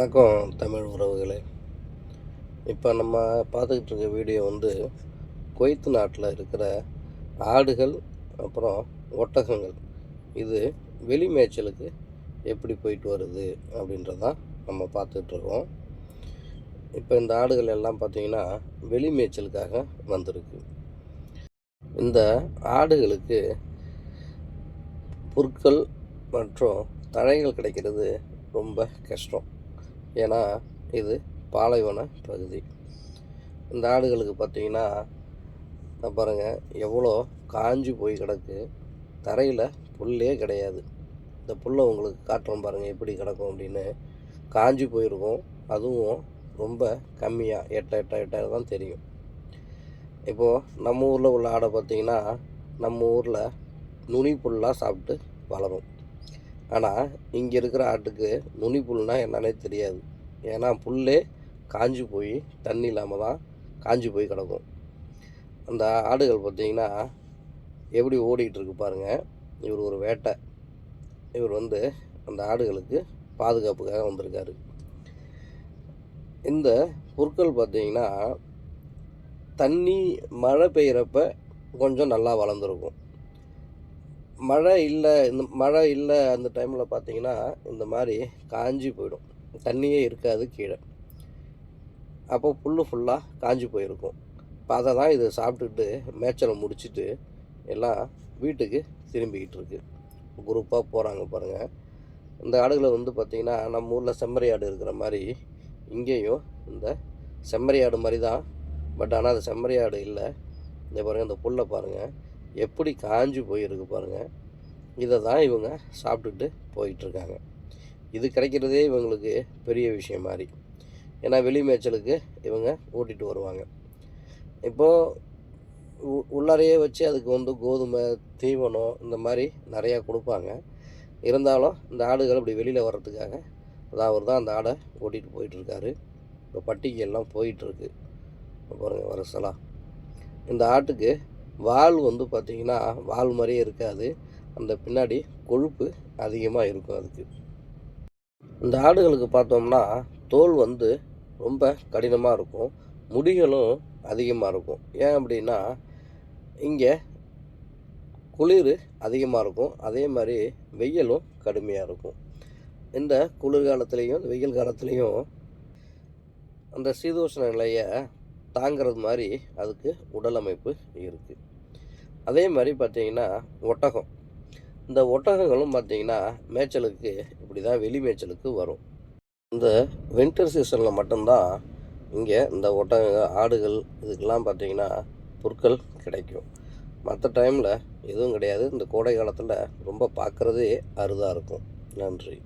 வணக்கம் தமிழ் உறவுகளே. இப்போ நம்ம பார்த்துக்கிட்டு இருக்க வீடியோ வந்து குவைத் நாட்டில் இருக்கிற ஆடுகள் அப்புறம் ஒட்டகங்கள். இது வெளி மேய்ச்சலுக்கு எப்படி போயிட்டு வருது அப்படின்றதான் நம்ம பார்த்துட்ருக்கோம் இப்போ இந்த ஆடுகள் எல்லாம் பார்த்திங்கன்னா வெளி மேய்ச்சலுக்காக வந்திருக்கு. இந்த ஆடுகளுக்கு புற்கள் மற்றும் தழைகள் கிடைக்கிறது ரொம்ப கஷ்டம். ஏன்னா இது பாலைவன பகுதி. இந்த ஆடுகளுக்கு பார்த்தீங்கன்னா பாருங்கள் எவ்வளோ காஞ்சி போய் கிடக்கு. தரையில் புல்லே கிடையாது. இந்த புல்லை உங்களுக்கு காட்டுறோம் பாருங்கள் எப்படி கிடக்கும் அப்படின்னு. காஞ்சி போயிருக்கும். அதுவும் ரொம்ப கம்மியாக எட்ட எட்ட எட்ட தான் தெரியும். இப்போது நம்ம ஊரில் உள்ள ஆடை பார்த்திங்கன்னா நம்ம ஊரில் நுனி புல்லாக சாப்பிட்டு வளரும். ஆனால் இங்கே இருக்கிற ஆட்டுக்கு நுனி புல்னால் என்னன்னே தெரியாது. ஏன்னா புல்லே காஞ்சி போய் தண்ணி இல்லாமல் தான் காஞ்சி போய் கிடக்கும். அந்த ஆடுகள் பார்த்திங்கன்னா எப்படி ஓடிக்கிட்டு இருக்கு பாருங்கள் இவர் ஒரு வேட்டை. இவர் வந்து அந்த ஆடுகளுக்கு பாதுகாப்புக்காக வந்திருக்காரு. இந்த புற்கள் பார்த்திங்கன்னா தண்ணி மழை பெய்கிறப்ப கொஞ்சம் நல்லா வளர்ந்துருக்கும். மழை இல்லை இந்த மழை இல்லை அந்த டைமில் பார்த்திங்கன்னா இந்த மாதிரி காஞ்சி போயிடும். தண்ணியே இருக்காது கீழே. அப்போ புல் ஃபுல்லாக காஞ்சி போயிருக்கும். இப்போ அதை தான் இது சாப்பிட்டுட்டு மேய்ச்சலை முடிச்சுட்டு எல்லாம் வீட்டுக்கு திரும்பிக்கிட்டு இருக்கு. குரூப்பாக போகிறாங்க பாருங்கள் இந்த ஆடுகளை வந்து பார்த்திங்கன்னா நம்ம ஊரில் செம்மறி ஆடு இருக்கிற மாதிரி இங்கேயும் இந்த செம்மறி ஆடு மாதிரி தான். பட் ஆனால் அது செம்மறி ஆடு இல்லை. இந்த பாருங்கள் இந்த புல்லை பாருங்கள் எப்படி காஞ்சி போயிருக்கு பாருங்கள் இதை தான் இவங்க சாப்பிட்டுட்டு போயிட்டுருக்காங்க இது கிடைக்கிறதே இவங்களுக்கு பெரிய விஷயம் மாதிரி. ஏன்னா வெளி மேய்ச்சலுக்கு இவங்க ஓட்டிகிட்டு வருவாங்க. இப்போது உ- உள்ளாரையே வச்சு அதுக்கு வந்து கோதுமை தீவனம் இந்த மாதிரி நிறையா கொடுப்பாங்க. இருந்தாலும் இந்த ஆடுகள் இப்படி வெளியில் வர்றதுக்காக அதான் அவர் தான் அந்த ஆடை ஓட்டிகிட்டு போயிட்டுருக்காரு. இப்போ பட்டிக்கு எல்லாம் போயிட்டுருக்கு. பாருங்கள் வரசலாம் இந்த ஆட்டுக்கு வால் வந்து பார்த்திங்கன்னா வால் மாதிரியே இருக்காது. அந்த பின்னாடி கொழுப்பு அதிகமாக இருக்கும் அதுக்கு. இந்த ஆடுகளுக்கு பார்த்தோம்னா தோல் வந்து ரொம்ப கடினமாக இருக்கும். முடிகளும் அதிகமாக இருக்கும். ஏன் அப்படின்னா இங்கே குளிர் அதிகமாக இருக்கும். அதே மாதிரி வெயிலும் கடுமையாக இருக்கும். இந்த குளிர்காலத்துலேயும் வெயில் காலத்துலேயும் அந்த சீதோஷ்ண நிலையை தாங்கிறது மாதிரி அதுக்கு உடல் அமைப்பு இருக்குது அதே மாதிரி பார்த்திங்கன்னா ஒட்டகம். இந்த ஒட்டகங்களும் பார்த்தீங்கன்னா மேய்ச்சலுக்கு இப்படி தான் வெளி மேய்ச்சலுக்கு வரும். இந்த வின்டர் சீசனில் மட்டும்தான் இங்கே இந்த ஒட்டகங்க ஆடுகள் இதுக்கெல்லாம் பார்த்தீங்கன்னா புற்கள் கிடைக்கும். மற்ற டைமில் எதுவும் கிடையாது. இந்த கோடை காலத்தில் ரொம்ப பார்க்குறதே அருதாக இருக்கும். நன்றி.